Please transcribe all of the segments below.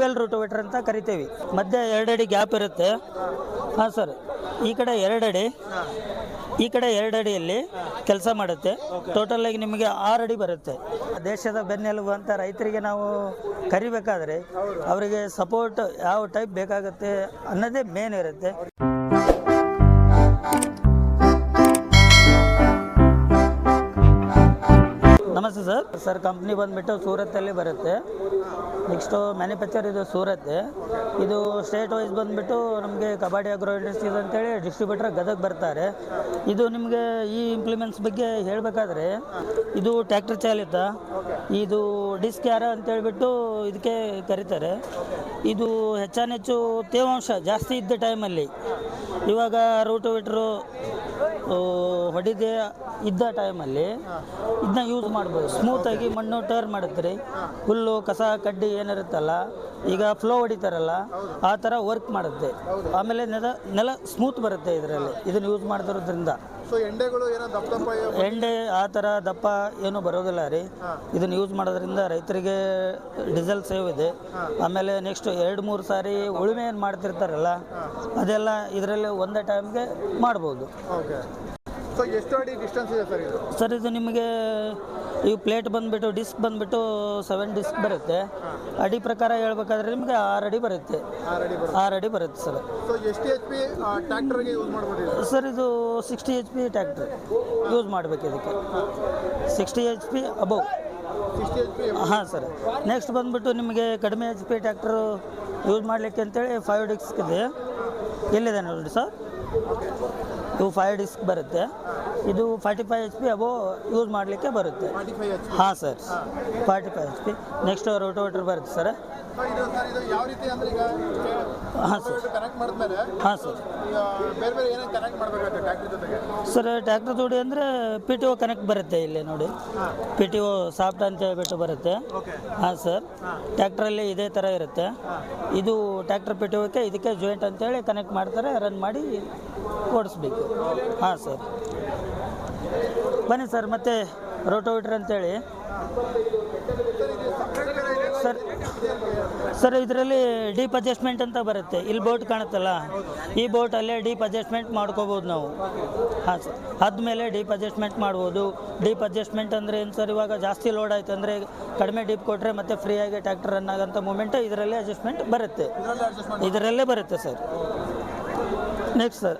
Dual ರೂಟೋವೇಟರ್ ಅಂತ ಕರಿತೀವಿ. ಮಧ್ಯೆ ಎರಡಡಿ ಗ್ಯಾಪ್ ಇರುತ್ತೆ. ಹಾಂ, ಸರ್. ಈ ಕಡೆ ಎರಡಡಿ. ಈ ಕಡೆ ಎರಡಡಿಯಲ್ಲಿ ಕೆಲಸ ಮಾಡುತ್ತೆ. ಟೋಟಲ್ ಆಗಿ ನಿಮಗೆ ಆರು ಅಡಿ ಬರುತ್ತೆ. ದೇಶದ ಬೆನ್ನೆಲುಬು ಅಂತ ರೈತರಿಗೆ ನಾವು ಕರಿಬೇಕಾದ್ರೆ ಅವರಿಗೆ ಸಪೋರ್ಟ್ ಯಾವ ಟೈಪ್ ಬೇಕಾಗುತ್ತೆ ಅನ್ನೋದೇ ಮೇನ್ ಇರುತ್ತೆ. ನಮಸ್ತೆ ಸರ್. ಸರ್ ಕಂಪ್ನಿ ಬಂದುಬಿಟ್ಟು ಸೂರತ್ತಲ್ಲಿ ಬರುತ್ತೆ. ನೆಕ್ಸ್ಟು ಮ್ಯಾನುಫ್ಯಾಕ್ಚರ್ ಇದು ಸೂರತ್ ಇದು ಸ್ಟೇಟ್ ವೈಸ್ ಬಂದುಬಿಟ್ಟು ನಮಗೆ ಕಬಾಡಿ ಅಗ್ರೋ ಇಂಡಸ್ಟ್ರೀಸ್ ಅಂತೇಳಿ ಡಿಸ್ಟ್ರಿಬ್ಯೂಟರ್ ಗದಗ ಬರ್ತಾರೆ. ಇದು ನಿಮಗೆ ಈ ಇಂಪ್ಲಿಮೆಂಟ್ಸ್ ಬಗ್ಗೆ ಹೇಳಬೇಕಾದ್ರೆ ಇದು ಟ್ಯಾಕ್ಟರ್ ಚಾಲಿತ, ಇದು ಡಿಸ್ಕ್ ಯಾರ ಅಂತೇಳ್ಬಿಟ್ಟು ಇದಕ್ಕೆ ಕರೀತಾರೆ. ಇದು ಹೆಚ್ಚಾನೆಚ್ಚು ತೇವಾಂಶ ಜಾಸ್ತಿ ಇದ್ದ ಟೈಮಲ್ಲಿ ಇವಾಗ ರೂಟೋವೇಟ್ರು ಹೊಡಿದೆ ಇದ್ದ ಟೈಮಲ್ಲಿ ಇದನ್ನ ಯೂಸ್ ಮಾಡ್ಬೋದು. ಸ್ಮೂತಾಗಿ ಮಣ್ಣು ಟರ್ ಮಾಡುತ್ತೆ ರೀ ಹುಲ್ಲು ಕಸ ಕಡ್ಡಿ ಏನಿರುತ್ತಲ್ಲ ಈಗ ಫ್ಲೋ ಹೊಡಿತಾರಲ್ಲ ಆ ಥರ ವರ್ಕ್ ಮಾಡುತ್ತೆ. ಆಮೇಲೆ ನೆಲ ನೆಲ ಸ್ಮೂತ್ ಬರುತ್ತೆ ಇದರಲ್ಲಿ. ಇದನ್ನು ಯೂಸ್ ಮಾಡಿದ್ರಿಂದ ಸೊ ಎಂಡೆಗಳು ಏನೋ ದಪ್ಪ ದಪ್ಪ ಇವೆ. ಎಂಡೆ ಆ ಥರ ದಪ್ಪ ಏನೂ ಬರೋದಿಲ್ಲ ರೀ. ಇದನ್ನು ಯೂಸ್ ಮಾಡೋದ್ರಿಂದ ರೈತರಿಗೆ ಡೀಸೆಲ್ ಸೇವ್ ಇದೆ. ಆಮೇಲೆ ನೆಕ್ಸ್ಟ್ ಎರಡು ಮೂರು ಸಾರಿ ಉಳುಮೆ ಏನು ಮಾಡ್ತಿರ್ತಾರಲ್ಲ ಅದೆಲ್ಲ ಇದರಲ್ಲಿ ಒಂದೇ ಟೈಮ್ಗೆ ಮಾಡ್ಬೋದು. ಓಕೆ ಸೊ ಎಷ್ಟು ಅಡಿ ಡಿಸ್ಟೆನ್ಸ್ ಇದೆ ಸರ್ ಇದು? ಸರ್ ಇದು ನಿಮಗೆ ಈ ಪ್ಲೇಟ್ ಬಂದುಬಿಟ್ಟು ಡಿಸ್ಕ್ ಬಂದುಬಿಟ್ಟು ಸೆವೆನ್ ಡಿಸ್ಕ್ ಬರುತ್ತೆ. ಅಡಿ ಪ್ರಕಾರ ಹೇಳ್ಬೇಕಾದ್ರೆ ನಿಮಗೆ ಆರು ಅಡಿ ಬರುತ್ತೆ. ಆರು ಅಡಿ ಬರುತ್ತೆ. ಸರ್. ಸೊ ಎಷ್ಟು ಎಚ್ ಪಿ ಟ್ರ್ಯಾಕ್ಟರ್ಗೆ ಯೂಸ್ ಮಾಡ್ಬೋದು ಇದು ಸರ್? ಇದು sixty H P tractor use ಮಾಡಬೇಕು ಇದಕ್ಕೆ. Sixty H P above sixty H P ಹಾಂ ಸರ್. ನೆಕ್ಸ್ಟ್ ಬಂದುಬಿಟ್ಟು ನಿಮಗೆ ಕಡಿಮೆ ಎಚ್ ಪಿ ಟ್ಯಾಕ್ಟ್ರು ಯೂಸ್ ಮಾಡಲಿಕ್ಕೆ ಅಂತೇಳಿ ಫೈವ್ ಡಿಸ್ಕ್ ಇದೆ. ಎಲ್ಲಿದೆ ನೋಡಿ ಸರ್? ಇವು ಫೈವ್ ಡಿಸ್ಕ್ ಬರುತ್ತೆ. ಇದು forty five H P above use ಮಾಡಲಿಕ್ಕೆ ಬರುತ್ತೆ. ಹಾಂ sir. Forty five H P next rotavator ಬರುತ್ತೆ ಸರ್. ಹಾಂ ಸರ್. ಹಾಂ ಸರ್. ಸರ್ ಟ್ಯಾಕ್ಟರ್ ಜೋಡಿ ಅಂದರೆ ಪಿ ಟಿ ಓ ಕನೆಕ್ಟ್ ಬರುತ್ತೆ ಇಲ್ಲಿ ನೋಡಿ. ಪಿ ಟಿ ಓ ಸಾಫ್ಟ್ ಅಂತ ಹೇಳ್ಬಿಟ್ಟು ಬರುತ್ತೆ. ಹಾಂ ಸರ್. ಟ್ಯಾಕ್ಟ್ರಲ್ಲಿ ಇದೇ ಥರ ಇರುತ್ತೆ. ಇದು ಟ್ಯಾಕ್ಟರ್ ಪಿ ಟಿ ಒಕ್ಕೆ ಇದಕ್ಕೆ ಜಾಯಿಂಟ್ ಅಂತೇಳಿ ಕನೆಕ್ಟ್ ಮಾಡ್ತಾರೆ ರನ್ ಮಾಡಿ ಓಡಿಸ್ಬೇಕು. ಹಾಂ, ಸರ್. ಬನ್ನಿ ಸರ್, ಮತ್ತೆ ರೋಟೋವೇಟ್ರ್ ಅಂತೇಳಿ. ಸರ್ ಸರ್, ಇದರಲ್ಲಿ ಡೀಪ್ ಅಡ್ಜಸ್ಟ್ಮೆಂಟ್ ಅಂತ ಬರುತ್ತೆ. ಇಲ್ಲಿ ಬೋಟ್ ಕಾಣುತ್ತಲ್ಲ? ಈ ಬೋಟಲ್ಲೇ ಡೀಪ್ ಅಡ್ಜಸ್ಟ್ಮೆಂಟ್ ಮಾಡ್ಕೋಬೋದು ನಾವು. ಹಾಂ, ಸರ್. ಆದಮೇಲೆ ಡೀಪ್ ಅಡ್ಜಸ್ಟ್ಮೆಂಟ್ ಮಾಡ್ಬೋದು. ಡೀಪ್ ಅಡ್ಜಸ್ಟ್ಮೆಂಟ್ ಅಂದರೆ ಏನು ಸರ್, ಇವಾಗ ಜಾಸ್ತಿ ಲೋಡ್ ಆಯ್ತು ಅಂದರೆ ಕಡಿಮೆ ಡೀಪ್ ಕೊಟ್ಟರೆ ಮತ್ತೆ ಫ್ರೀಯಾಗಿ ಟ್ಯಾಕ್ಟರ್ ರನ್ ಆಗೋಂಥ ಮೂಮೆಂಟ್ ಇದರಲ್ಲೇ ಅಡ್ಜಸ್ಟ್ಮೆಂಟ್ ಬರುತ್ತೆ. ಇದರಲ್ಲೇ ಬರುತ್ತೆ, ಸರ್. ನೆಕ್ಸ್ಟ್ ಸರ್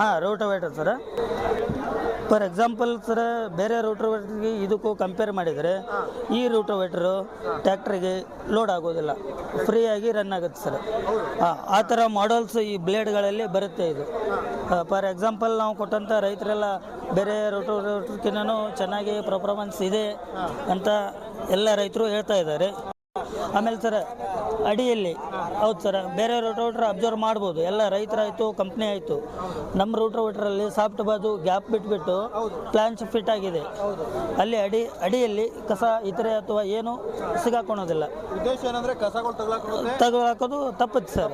ಹಾಂ rotavator sir for example sir ಬೇರೆ ರೋಟೋವೇಟ್ರಿಗೆ ಇದಕ್ಕೂ ಕಂಪೇರ್ ಮಾಡಿದರೆ ಈ ರೋಟೋವೇಟ್ರು ಟ್ಯಾಕ್ಟ್ರಿಗೆ ಲೋಡ್ ಆಗೋದಿಲ್ಲ. ಫ್ರೀಯಾಗಿ ರನ್ ಆಗುತ್ತೆ ಸರ್ ಹಾಂ ಆ ಥರ ಮಾಡಲ್ಸ್ ಈ ಬ್ಲೇಡ್ಗಳಲ್ಲಿ ಬರುತ್ತೆ ಇದು. ಫಾರ್ ಎಕ್ಸಾಂಪಲ್ ನಾವು ಕೊಟ್ಟಂಥ ರೈತರೆಲ್ಲ ಬೇರೆ ರೋಟೋವೇಟ್ರ್ಕಿನ್ನೂ ಚೆನ್ನಾಗಿ ಪರ್ಫಾರ್ಮೆನ್ಸ್ ಇದೆ ಅಂತ ಎಲ್ಲ ರೈತರು ಹೇಳ್ತಾ ಇದ್ದಾರೆ. ಆಮೇಲೆ ಸರ್ ಅಡಿಯಲ್ಲಿ. ಹೌದು ಸರ್ ಬೇರೆ ರೋಟೋವೇಟ್ರ್ ಅಬ್ಸರ್ವ್ ಮಾಡ್ಬೋದು. ಎಲ್ಲ ರೈತರಾಯಿತು ಕಂಪ್ನಿ ಆಯಿತು. ನಮ್ಮ ರೋಟೋವೇಟ್ರಲ್ಲಿ ಸಾಫ್ಟ್ ಬಾದು ಗ್ಯಾಪ್ ಬಿಟ್ಬಿಟ್ಟು ಪ್ಲಾಂಚ್ ಫಿಟ್ ಆಗಿದೆ. ಅಲ್ಲಿ ಅಡಿ ಅಡಿಯಲ್ಲಿ ಕಸ ಇತರೆ ಅಥವಾ ಏನು ಸಿಗಾಕೊಳೋದಿಲ್ಲ. ಉದ್ದೇಶ ಏನಂದ್ರೆ ಕಸಗಳು ತಪ್ಪುತ್ತೆ ಸರ್.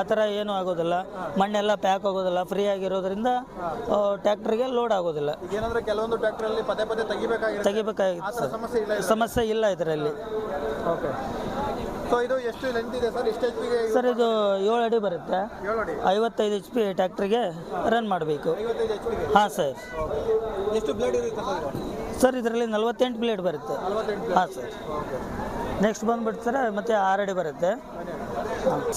ಆ ಥರ ಏನೂ ಆಗೋದಿಲ್ಲ. ಮಣ್ಣೆಲ್ಲ ಪ್ಯಾಕ್ ಆಗೋದಿಲ್ಲ ಫ್ರೀ ಆಗಿರೋದ್ರಿಂದ ಟ್ಯಾಕ್ಟ್ರಿಗೆ ಲೋಡ್ ಆಗೋದಿಲ್ಲ. ಏನಂದ್ರೆ ಕೆಲವೊಂದು ಟ್ಯಾಕ್ಟ್ರಲ್ಲಿ ಪದೇ ಪದೇ ಸಮಸ್ಯೆ ಇಲ್ಲ ಇದರಲ್ಲಿ. ಓಕೆ. ಸೊ ಇದು ಎಷ್ಟು ಲೆಂತ್ ಇದೆ ಸರ್ ಎಷ್ಟು ಎಚ್ ಪಿಗೆ ಸರ್ ಇದು ಏಳು ಅಡಿ ಬರುತ್ತೆ. ಏಳು ಅಡಿ. ಐವತ್ತೈದು ಎಚ್ ಪಿ ಟ್ಯಾಕ್ಟ್ರಿಗೆ ರನ್ ಮಾಡಬೇಕು. ಐವತ್ತೈದು ಎಚ್ ಪಿಗೆ ಹಾಂ ಸರ್ ಎಷ್ಟು ಬ್ಲೇಡ್ ಇರುತ್ತೆ ಸರ್ ಸರ್ ಇದರಲ್ಲಿ ನಲ್ವತ್ತೆಂಟು ಬ್ಲೇಡ್ ಬರುತ್ತೆ. ನಲವತ್ತೆಂಟು ಹಾಂ ಸರ್ ನೆಕ್ಸ್ಟ್ ಬಂದ್ಬಿಟ್ಟು ಸರ್ ಮತ್ತೆ ಆರು ಅಡಿ ಬರುತ್ತೆ.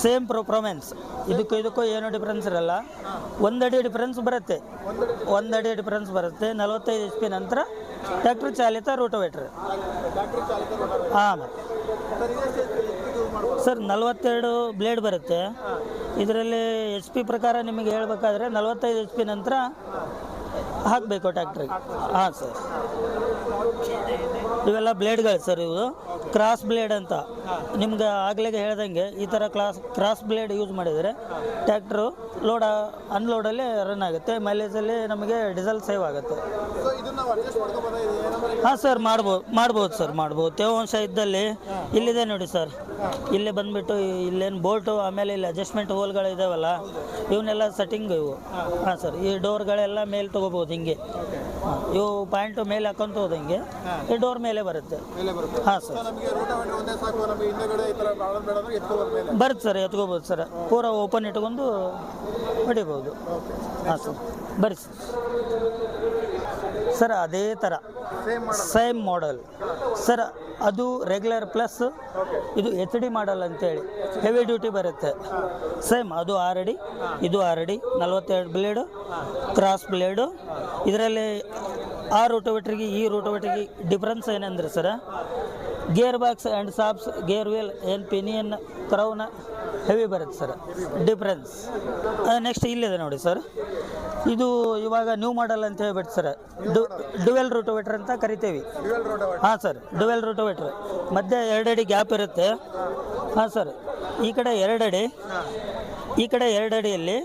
ಸೇಮ್ ಪ್ರೊಫಾರ್ಮೆನ್ಸ್ ಇದಕ್ಕೂ ಇದಕ್ಕೂ ಏನೂ ಡಿಫ್ರೆನ್ಸ್ ಇರಲ್ಲ. ಒಂದಡಿ ಡಿಫ್ರೆನ್ಸ್ ಬರುತ್ತೆ. ಒಂದಡಿ ಡಿಫ್ರೆನ್ಸ್ ಬರುತ್ತೆ. ನಲವತ್ತೈದು ಎಚ್ ಪಿ ನಂತರ ಟ್ಯಾಕ್ಟ್ರ್ ಚಾಲಿತ ರೋಟೋವೇಟ್ರ್ ಹಾಂ ಸರ್ ಸರ್, ನಲವತ್ತೆರಡು ಬ್ಲೇಡ್ ಬರುತ್ತೆ. ಇದರಲ್ಲಿ ಎಚ್ ಪಿ ಪ್ರಕಾರ ನಿಮಗೆ ಹೇಳಬೇಕಾದ್ರೆ ನಲವತ್ತೈದು ಎಚ್ ಪಿ ನಂತರ ಹಾಕಬೇಕು ಟ್ಯಾಕ್ಟ್ರಿಗೆ. ಹಾಂ, ಸರ್. ಇವೆಲ್ಲ ಬ್ಲೇಡ್ಗಳು ಸರ್ ಇವು. ಕ್ರಾಸ್ ಬ್ಲೇಡ್ ಅಂತ. ನಿಮ್ಗೆ ಆಗ್ಲೇ ಹೇಳ್ದಂಗೆ ಈ ಥರ ಕ್ಲಾಸ್, ಕ್ರಾಸ್ ಬ್ಲೇಡ್ ಯೂಸ್ ಮಾಡಿದರೆ ಟ್ಯಾಕ್ಟ್ರು ಲೋಡ್, ಅನ್ಲೋಡಲ್ಲಿ ರನ್ ಆಗುತ್ತೆ, ಮೈಲೇಜಲ್ಲಿ ನಮಗೆ ಡೀಸೆಲ್ ಸೇವ್ ಆಗುತ್ತೆ. ಹಾಂ ಸರ್ ಮಾಡ್ಬೋದು ಮಾಡ್ಬೋದು ಸರ್, ಮಾಡ್ಬೋದು. ತೇವಾಂಶ ಇದ್ದಲ್ಲಿ ಇಲ್ಲಿದೆ ನೋಡಿ ಸರ್. ಇಲ್ಲಿ ಬಂದುಬಿಟ್ಟು ಇಲ್ಲೇನು ಬೋಲ್ಟು, ಆಮೇಲೆ ಇಲ್ಲಿ ಅಡ್ಜಸ್ಟ್ಮೆಂಟ್ ಹೋಲ್ಗಳು ಇದಾವಲ್ಲ, ಇವನ್ನೆಲ್ಲ ಸೆಟ್ಟಿಂಗ್ ಇವು. ಹಾಂ ಸರ್, ಈ ಡೋರ್ಗಳೆಲ್ಲ ಮೇಲೆ ತೊಗೋಬೋದು ಹಿಂಗೆ. ಇವು ಪಾಯಿಂಟ್ ಮೇಲೆ ಹಾಕೊಂತ ಹೋದಂಗೆ ಈ ಡೋರ್ ಮೇಲೆ ಬರುತ್ತೆ. ಹಾಂ ಸರ್ ಬರುತ್ತೆ ಸರ್ ಎತ್ಕೋಬೋದು ಸರ್. ಪೂರ ಓಪನ್ ಇಟ್ಕೊಂಡು ಹೊಡಿಬೋದು. ಹಾಂ ಸರ್. ಬರ್ರಿ ಸರ್. ಸರ್ ಅದೇ ಥರ ಸೇಮ್ ಮಾಡೆಲ್ ಸರ್ ಅದು ರೆಗ್ಯುಲರ್ ಪ್ಲಸ್ ಇದು ಎಚ್ ಡಿ ಮಾಡಲ್ ಅಂತೇಳಿ. ಹೆವಿ ಡ್ಯೂಟಿ ಬರುತ್ತೆ. ಸೇಮ್ ಅದು ಆರ್ ಅಡಿ ಇದು ಆರ್ ಅಡಿ ನಲ್ವತ್ತೆರಡು ಬ್ಲೇಡು ಕ್ರಾಸ್ ಬ್ಲೇಡು ಇದರಲ್ಲಿ ಆ ರೋಟೋವೇಟ್ರಿಗೆ ಈ ರೋಟೋವೇಟ್ರಿಗೆ ಡಿಫ್ರೆನ್ಸ್ ಏನಂದ್ರೆ sir gear box and shafts gear wheel ಏನು ಪಿನಿಯನ್ ಕ್ರೌನ ಹೆವಿ ಬರುತ್ತೆ ಸರ್ ಡಿಫ್ರೆನ್ಸ್ ನೆಕ್ಸ್ಟ್ ಇಲ್ಲಿದೆ ನೋಡಿ ಸರ್ ಇದು ಇವಾಗ ನ್ಯೂ ಮಾಡಲ್ ಅಂತ ಹೇಳ್ಬಿಟ್ಟು ಸರ್ ಡುವೆಲ್ ರೋಟೋವೇಟ್ರ್ ಅಂತ ಕರಿತೀವಿ. ಹಾಂ ಸರ್ ಡುವೆಲ್ ರೋಟೋವೇಟ್ರ್ ಮಧ್ಯೆ ಎರಡಡಿ ಗ್ಯಾಪ್ ಇರುತ್ತೆ. ಹಾಂ ಸರ್ ಈ ಕಡೆ ಎರಡಡಿ. ಈ ಕಡೆ ಎರಡು ಅಡಿಯಲ್ಲಿ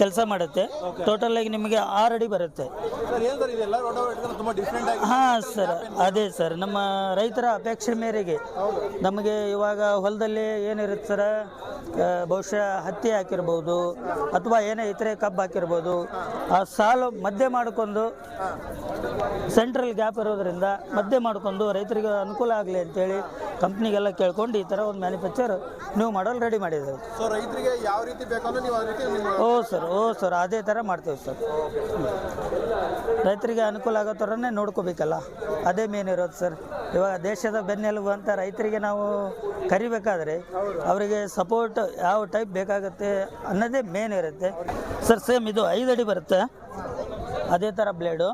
ಕೆಲಸ ಮಾಡುತ್ತೆ. ಟೋಟಲ್ ಆಗಿ ನಿಮಗೆ ಆರು ಅಡಿ ಬರುತ್ತೆ ಹಾಂ ಸರ್. ಅದೇ ಸರ್. ನಮ್ಮ ರೈತರ ಅಪೇಕ್ಷೆ ಮೇರೆಗೆ ನಮಗೆ ಇವಾಗ ಹೊಲದಲ್ಲಿ ಏನಿರುತ್ತೆ ಸರ್? ಬಹುಶಃ ಹತ್ತಿ ಹಾಕಿರ್ಬೋದು ಅಥವಾ ಏನೇ ಇತರೆ ಕಬ್ಬು ಹಾಕಿರ್ಬೋದು. ಆ ಸಾಲು ಮಧ್ಯೆ ಮಾಡ್ಕೊಂಡು ಸೆಂಟ್ರಲ್ ಗ್ಯಾಪ್ ಇರೋದ್ರಿಂದ ಮಧ್ಯೆ ಮಾಡ್ಕೊಂಡು ರೈತರಿಗೆ ಅನುಕೂಲ ಆಗಲಿ ಅಂತೇಳಿ ಕಂಪ್ನಿಗೆಲ್ಲ ಕೇಳ್ಕೊಂಡು ಈ ಥರ ಒಂದು ಮ್ಯಾನುಫ್ಯಾಕ್ಚರ್ ನೀವು ಮಾಡಲ್ ರೆಡಿ ಮಾಡಿದ್ದೇವೆ ಸೊ ರೈತರಿಗೆ ಯಾವ ರೀತಿ ಓ ಸರ್ ಓ ಸರ್, ಅದೇ ಥರ ಮಾಡ್ತೇವೆ ಸರ್. ರೈತರಿಗೆ ಅನುಕೂಲ ಆಗೋ ಥರನೇ ನೋಡ್ಕೋಬೇಕಲ್ಲ? ಅದೇ ಮೇನ್ ಇರೋದು ಸರ್. ಇವಾಗ ದೇಶದ ಬೆನ್ನೆಲುಬು ಅಂತ ರೈತರಿಗೆ ನಾವು ಕರಿಬೇಕಾದ್ರೆ ಅವರಿಗೆ ಸಪೋರ್ಟ್ ಯಾವ ಟೈಪ್ ಬೇಕಾಗುತ್ತೆ ಅನ್ನೋದೇ ಮೇನ್ ಇರುತ್ತೆ. ಸರ್ ಸೇಮ್ ಇದು, ಐದು ಅಡಿ ಬರುತ್ತೆ. ಅದೇ ಥರ ಬ್ಲೇಡು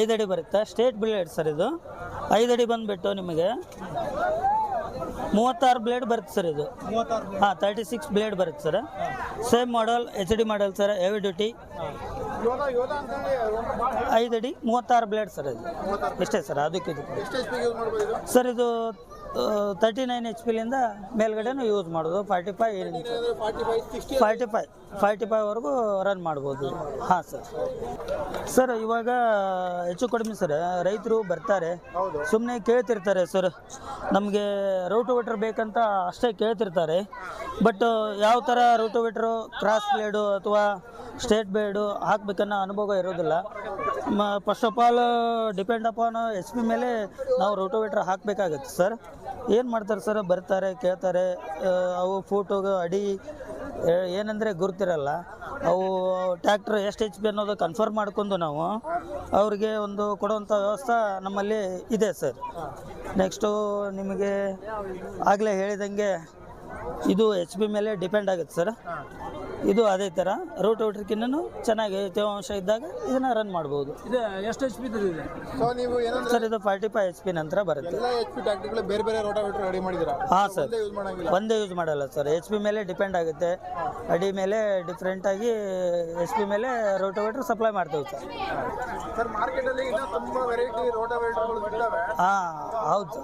ಐದು ಅಡಿ ಬರುತ್ತೆ. ಸ್ಟೇಟ್ ಬ್ಲೇಡ್ ಸರ್ ಇದು. ಐದು ಅಡಿ ಬಂದುಬಿಟ್ಟು ನಿಮಗೆ ಮೂವತ್ತಾರು ಬ್ಲೇಡ್ ಬರುತ್ತೆ ಸರ್ ಇದು. ಹಾಂ ತರ್ಟಿ ಸಿಕ್ಸ್ ಬ್ಲೇಡ್ ಬರುತ್ತೆ sir same model H D model sir heavy duty ಐದು ಅಡಿ ಮೂವತ್ತಾರು ಬ್ಲೇಡ್ ಸರ್ ಇದು. ಇಷ್ಟೇ ಸರ್ ಅದಕ್ಕೆ ಸರ್ ಇದು ತರ್ಟಿ ನೈನ್ ಎಚ್ ಪಿಲಿಂದ ಮೇಲ್ಗಡೆನೂ ಯೂಸ್ ಮಾಡೋದು. ಫಾರ್ಟಿ ಫೈವ್ ಅಂದರೆ forty five forty five forty ಫೈವ್ವರೆಗೂ run ಮಾಡ್ಬೋದು. ಹಾಂ ಸರ್ ಸರ್ ಇವಾಗ ಹೆಚ್ಚು ಕಡಿಮೆ ಸರ್ ರೈತರು ಬರ್ತಾರೆ. ಸುಮ್ಮನೆ ಕೇಳ್ತಿರ್ತಾರೆ ಸರ್ ನಮಗೆ ರೋಟೋವೇಟ್ರ್ ಬೇಕಂತ ಅಷ್ಟೇ ಕೇಳ್ತಿರ್ತಾರೆ. ಬಟ್ ಯಾವ ಥರ ರೋಟೋವೇಟ್ರು ಕ್ರಾಸ್ ಬ್ಲೇಡು ಅಥವಾ ಸ್ಟೇಟ್ ಬ್ಲೇಡು ಹಾಕ್ಬೇಕನ್ನೋ ಅನುಭವ ಇರೋದಿಲ್ಲ. First of all depend upon H P ಮೇಲೆ ನಾವು ರೋಟೋವೇಟ್ರ್ ಹಾಕಬೇಕಾಗತ್ತೆ ಸರ್ ಏನು ಮಾಡ್ತಾರೆ ಸರ್ ಬರ್ತಾರೆ, ಕೇಳ್ತಾರೆ ಅವು ಫೋಟೋಗೆ ಅಡಿ ಏನಂದರೆ ಗುರ್ತಿರಲ್ಲ, ಅವು ಟ್ಯಾಕ್ಟ್ರ್ ಎಷ್ಟು ಎಚ್ ಪಿ ಅನ್ನೋದು ಕನ್ಫರ್ಮ್ ಮಾಡ್ಕೊಂಡು ನಾವು ಅವ್ರಿಗೆ ಒಂದು ಕೊಡುವಂಥ ವ್ಯವಸ್ಥೆ ನಮ್ಮಲ್ಲಿ ಇದೆ ಸರ್ ನೆಕ್ಸ್ಟು ನಿಮಗೆ ಆಗಲೇ ಹೇಳಿದಂಗೆ ಇದು ಎಚ್ ಪಿ ಮೇಲೆ ಡಿಪೆಂಡ್ ಆಗುತ್ತೆ ಸರ್ ಇದು ಅದೇ ಥರ ರೋಟೋವೇಟ್ರ್ಕಿನ್ನೂ ಚೆನ್ನಾಗಿ ತೇವಾಂಶ ಇದ್ದಾಗ ಇದನ್ನು ರನ್ ಮಾಡ್ಬೋದು. ಇದು ಎಷ್ಟು ಎಚ್ ಪಿ ಇದೆ? ಸೊ ನೀವು ಏನಂದ್ರೆ ಸರ್ ಇದು ಫಾರ್ಟಿ ಫೈವ್ ಎಚ್ ಪಿ ನಂತರ ಬರುತ್ತೆ. ಎಲ್ಲ ಎಚ್ ಪಿ ಟ್ಯಾಕ್ಟ್ರಿಗಳು ಬೇರೆ ಬೇರೆ ರೋಟಾವೇಟರ್ ರೆಡಿ ಮಾಡಿದ್ದೀರಾ? ಹಾಂ ಸರ್ ಒಂದೇ ಯೂಸ್ ಮಾಡಂಗಿಲ್ಲ? ಒಂದೇ ಯೂಸ್ ಮಾಡಲ್ಲ ಸರ್ ಎಚ್ ಪಿ ಮೇಲೆ ಡಿಪೆಂಡ್ ಆಗುತ್ತೆ. ಅಡಿ ಮೇಲೆ ಡಿಫ್ರೆಂಟಾಗಿ ಎಚ್ ಪಿ ಮೇಲೆ ರೋಟೋವೇಟ್ರ್ ಸಪ್ಲೈ ಮಾಡ್ತೇವೆ ಸರ್ ಸರ್ ಮಾರ್ಕೆಟಲ್ಲಿ ಇನ್ನೂ ತುಂಬ ವೆರೈಟಿ ರೋಟಾವೇಟರ್ಗಳು ಬಿದ್ದಾವೆ ಹಾಂ ಹೌದು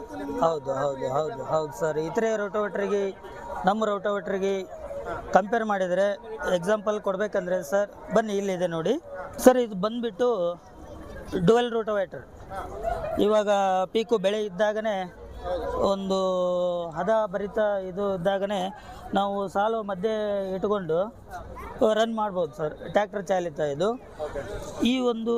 ಹೌದು ಹೌದು ಹೌದು ಹೌದು ಸರ್ ಇತರೆ ರೋಟೋವೇಟ್ರಿಗೆ ನಮ್ಮ ರೋಟೋವೇಟ್ರಿಗೆ ಕಂಪೇರ್ ಮಾಡಿದರೆ ಎಕ್ಸಾಂಪಲ್ ಕೊಡಬೇಕಂದ್ರೆ ಸರ್ ಬನ್ನಿ ಇಲ್ಲಿದೆ ನೋಡಿ. ಸರ್ ಇದು ಬಂದುಬಿಟ್ಟು ಡುವೆಲ್ ರೋಟೋವೇಟ್ರ್ ಇವಾಗ ಪೀಕು ಬೆಳೆ ಇದ್ದಾಗನೇ ಒಂದು ಹದ ಭರಿತ ಇದು ಇದ್ದಾಗನೇ ನಾವು ಸಾಲು ಮಧ್ಯೆ ಇಟ್ಕೊಂಡು ರನ್ ಮಾಡ್ಬೋದು ಸರ್ ಟ್ಯಾಕ್ಟರ್ ಚಾಲಿತ ಇದು. ಈ ಒಂದು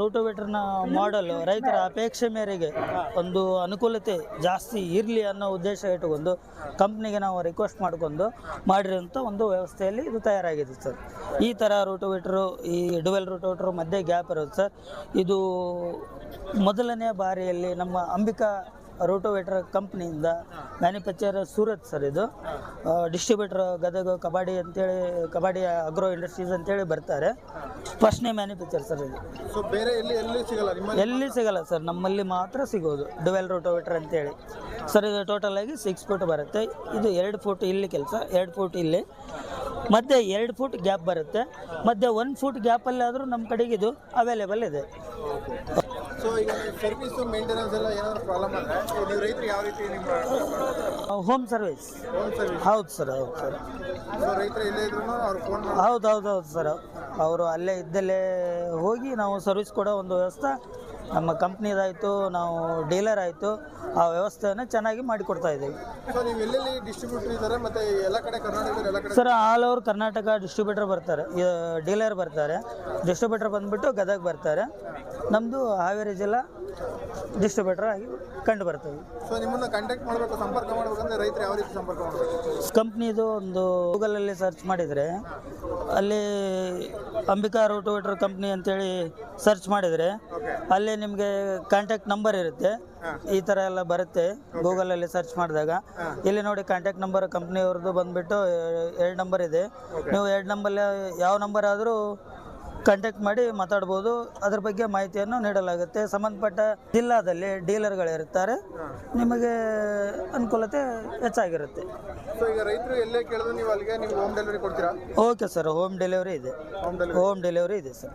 ರೋಟೋವೇಟರ್ನ ಮಾಡಲ್ ರೈತರ ಅಪೇಕ್ಷೆ ಮೇರೆಗೆ ಒಂದು ಅನುಕೂಲತೆ ಜಾಸ್ತಿ ಇರಲಿ ಅನ್ನೋ ಉದ್ದೇಶ ಇಟ್ಟುಕೊಂಡು ಕಂಪ್ನಿಗೆ ನಾವು ರಿಕ್ವೆಸ್ಟ್ ಮಾಡಿಕೊಂಡು ಮಾಡಿರೋಂಥ ಒಂದು ವ್ಯವಸ್ಥೆಯಲ್ಲಿ ಇದು ತಯಾರಾಗಿದೆ ಸರ್ ಈ ಥರ ರೋಟೋವೇಟ್ರು ಈ ಡುವೆಲ್ ರೋಟೋವೇಟ್ರು ಮಧ್ಯೆ ಗ್ಯಾಪ್ ಇರೋದು ಸರ್ ಇದು ಮೊದಲನೇ ಬಾರಿಯಲ್ಲಿ ನಮ್ಮ ಅಂಬಿಕಾ ರೋಟೋವೇಟರ್ ಕಂಪ್ನಿಯಿಂದ ಮ್ಯಾನುಫ್ಯಾಕ್ಚರ್ ಸೂರತ್ ಸರ್ ಇದು. ಡಿಸ್ಟ್ರಿಬ್ಯೂಟರ್ ಗದಗ ಕಬಾಡಿ ಅಂತೇಳಿ ಕಬಾಡಿ ಅಗ್ರೋ ಇಂಡಸ್ಟ್ರೀಸ್ ಅಂತೇಳಿ ಬರ್ತಾರೆ. ಫಸ್ಟ್ನೇ ಮ್ಯಾನುಫ್ಯಾಕ್ಚರ್ ಸರ್ ಇದು. ಸೊ ಬೇರೆ ಎಲ್ಲಿ ಎಲ್ಲಿ ಸಿಗಲ್ಲ ನಿಮ್ಮ ಎಲ್ಲಿ ಸಿಗಲ್ಲ ಸರ್ ನಮ್ಮಲ್ಲಿ ಮಾತ್ರ ಸಿಗೋದು ಡುವೆಲ್ ರೋಟೋವೇಟರ್ ಅಂತೇಳಿ. ಸರ್ ಇದು ಟೋಟಲ್ ಆಗಿ ಸಿಕ್ಸ್ ಫುಟ್ ಬರುತ್ತೆ. ಇದು ಎರಡು ಫುಟ್ ಇಲ್ಲಿ ಕೆಲಸ ಎರಡು ಫುಟ್ ಇಲ್ಲಿ. ಮತ್ತೆ ಎರಡು ಫುಟ್ ಗ್ಯಾಪ್ ಬರುತ್ತೆ. ಮತ್ತೆ ಒಂದು ಫುಟ್ ಗ್ಯಾಪಲ್ಲಿ ಆದರೂ ನಮ್ಮ ಕಡೆಗೆ ಇದು ಅವೈಲೇಬಲ್ ಇದೆ. ಸೊ ಈಗ ಸರ್ವಿಸು ಮೇಂಟೆನೆನ್ಸ್ ಎಲ್ಲ ಏನಾದರೂ ಪ್ರಾಬ್ಲಮ್ ಆದರೆ ನೀವು ರೈತರು ಯಾವ ರೀತಿ ನಿಮ್ಮ ಹೋಮ್ ಸರ್ವಿಸ್ ಹೋಮ್ ಸರ್ವಿಸ್ ಹೌದು ಸರ್ ಹೌದು ಸರ್. ಸೊ ರೈತರು ಇಲ್ಲೇ ಇದ್ರು ಅವ್ರು ಫೋನ್ ಮಾಡಿ ಹೌದು ಹೌದು ಹೌದು ಸರ್. ಅವರು ಅಲ್ಲೇ ಇದ್ದಲ್ಲೇ ಹೋಗಿ ನಾವು ಸರ್ವಿಸ್ ಕೊಡೋ ಒಂದು ವ್ಯವಸ್ಥೆ. ನಮ್ಮ ಕಂಪ್ನಿದಾಯಿತು ನಾವು ಡೀಲರ್ ಆಯಿತು ಆ ವ್ಯವಸ್ಥೆಯನ್ನು ಚೆನ್ನಾಗಿ ಮಾಡಿಕೊಡ್ತಾ ಇದ್ದೀವಿ. ಸೊ ನೀವು ಎಲ್ಲೆಲ್ಲಿ ಡಿಸ್ಟ್ರಿಬ್ಯೂಟರ್ ಇದ್ದಾರೆ ಮತ್ತೆ ಎಲ್ಲ ಕಡೆ ಕರ್ನಾಟಕದಲ್ಲಿ ಎಲ್ಲ ಕಡೆ sir all over Karnataka distributor ಬರ್ತಾರೆ. ಡೀಲರ್ ಬರ್ತಾರೆ. ಡಿಸ್ಟ್ರಿಬ್ಯೂಟರ್ ಬಂದುಬಿಟ್ಟು ಗದಗ ಬರ್ತಾರೆ. ನಮ್ಮದು ಹಾವೇರಿ ಜಿಲ್ಲಾ ಡಿಸ್ಟ್ರಿಬ್ಯೂಟರ್ ಆಗಿ ಕಂಡು ಬರ್ತವೆ ಸೊ ನಿಮ್ಮನ್ನ ಕಾಂಟ್ಯಾಕ್ಟ್ ಮಾಡಬೇಕು ಸಂಪರ್ಕ ಮಾಡ್ಬೇಕಂದ್ರೆ ರೈತರು ಯಾವ ರೀತಿ ಸಂಪರ್ಕ ಮಾಡಬೇಕು? ಕಂಪ್ನಿದು ಒಂದು ಗೂಗಲಲ್ಲಿ ಸರ್ಚ್ ಮಾಡಿದರೆ ಅಲ್ಲಿ ಅಂಬಿಕಾ ರೋಟೋವೇಟರ್ ಕಂಪ್ನಿ ಅಂತೇಳಿ ಸರ್ಚ್ ಮಾಡಿದರೆ ಅಲ್ಲಿ ನಿಮಗೆ ಕಾಂಟ್ಯಾಕ್ಟ್ ನಂಬರ್ ಇರುತ್ತೆ. ಈ ಥರ ಎಲ್ಲ ಬರುತ್ತೆ ಗೂಗಲಲ್ಲಿ ಸರ್ಚ್ ಮಾಡಿದಾಗ. ಇಲ್ಲಿ ನೋಡಿ ಕಾಂಟ್ಯಾಕ್ಟ್ ನಂಬರ್ ಕಂಪ್ನಿಯವ್ರದ್ದು ಬಂದುಬಿಟ್ಟು ಎರಡು ನಂಬರ್ ಇದೆ. ನೀವು ಎರಡು ನಂಬರ್ ಯಾವ ನಂಬರ್ ಆದರೂ ಕಾಂಟ್ಯಾಕ್ಟ್ ಮಾಡಿ ಮಾತಾಡ್ಬೋದು. ಅದ್ರ ಬಗ್ಗೆ ಮಾಹಿತಿಯನ್ನು ನೀಡಲಾಗುತ್ತೆ. ಸಂಬಂಧಪಟ್ಟ ಜಿಲ್ಲಾದಲ್ಲಿ ಡೀಲರ್ಗಳಿರ್ತಾರೆ ನಿಮಗೆ ಅನುಕೂಲತೆ ಹೆಚ್ಚಾಗಿರುತ್ತೆ. ಸೊ ಈಗ ರೈತರು ಎಲ್ಲೇ ಕೇಳಿದ್ರು ನೀವು ಅಲ್ಲಿಗೆ ನೀವು ಹೋಮ್ ಡೆಲಿವರಿ ಕೊಡ್ತೀರಾ? ಓಕೆ ಸರ್ ಹೋಮ್ ಡೆಲಿವರಿ ಇದೆ. ಹೋಮ್ ಡೆಲಿವರಿ ಹೋಮ್ ಡೆಲಿವರಿ ಇದೆ ಸರ್.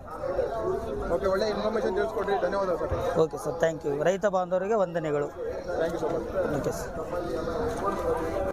ಓಕೆ ಒಳ್ಳೆ ಇನ್ಫಾರ್ಮೇಷನ್ ತಿಳಿಸ್ಕೊಡ್ರಿ ಧನ್ಯವಾದ sir. Okay sir thank you ರೈತ ಬಾಂಧವರಿಗೆ ವಂದನೆಗಳು. Thank you so much okay sir.